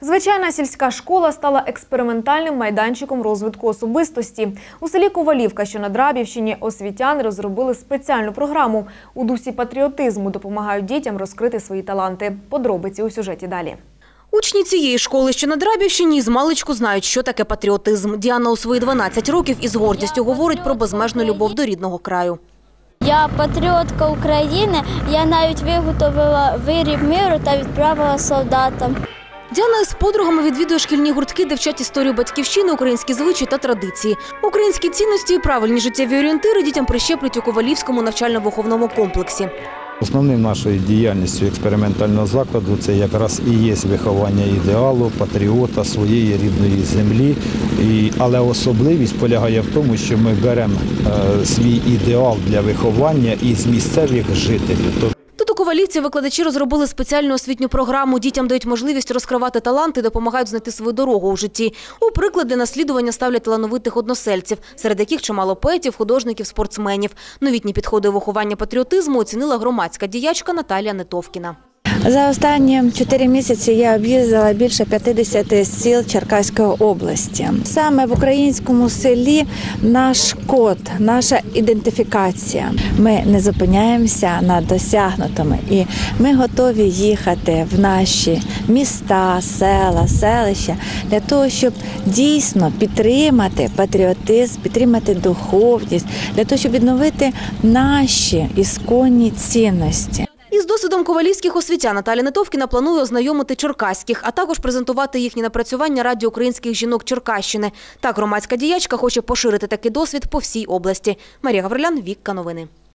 Звичайна сільська школа стала експериментальним майданчиком розвитку особистості. У селі Ковалівка, що на Драбівщині, освітяни розробили спеціальну програму. У дусі патріотизму допомагають дітям розкрити свої таланти. Подробиці у сюжеті далі. Учні цієї школи, що на Драбівщині, з маличку знають, що таке патріотизм. Діана у свої 12 років із гордістю говорить про безмежну любов до рідного краю. Я патріотка України. Я навіть виготовила виріб миру та відправила солдатам. Діана із подругами відвідує шкільні гуртки, де вчать історію батьківщини, українські звичаї та традиції. Українські цінності і правильні життєві орієнтири дітям прищеплять у Ковалівському навчально-виховному комплексі. Основним нашою діяльністю експериментального закладу це якраз і є виховання ідеалу, патріота своєї рідної землі. Але особливість полягає в тому, що ми беремо е, свій ідеал для виховання із місцевих жителів. Тут викладачі розробили спеціальну освітню програму. Дітям дають можливість розкривати таланти, допомагають знайти свою дорогу у житті. У приклади наслідування ставлять талановитих односельців, серед яких чимало поетів, художників, спортсменів. Новітні підходи виховання патріотизму оцінила громадська діячка Наталія Нетовкіна. За останні чотири місяці я об'їздила більше 50 сіл Черкаської області. Саме в українському селі наш код, наша ідентифікація. Ми не зупиняємося на досягнутому, і ми готові їхати в наші міста, села, селища для того, щоб дійсно підтримати патріотизм, підтримати духовність, для того, щоб відновити наші ісконні цінності. Досвідом ковалівських освітян Наталя Нетовкіна планує ознайомити черкаських, а також презентувати їхні напрацювання раді українських жінок Черкащини. Так громадська діячка хоче поширити такий досвід по всій області. Марія Гаврилян, Вікка Новини.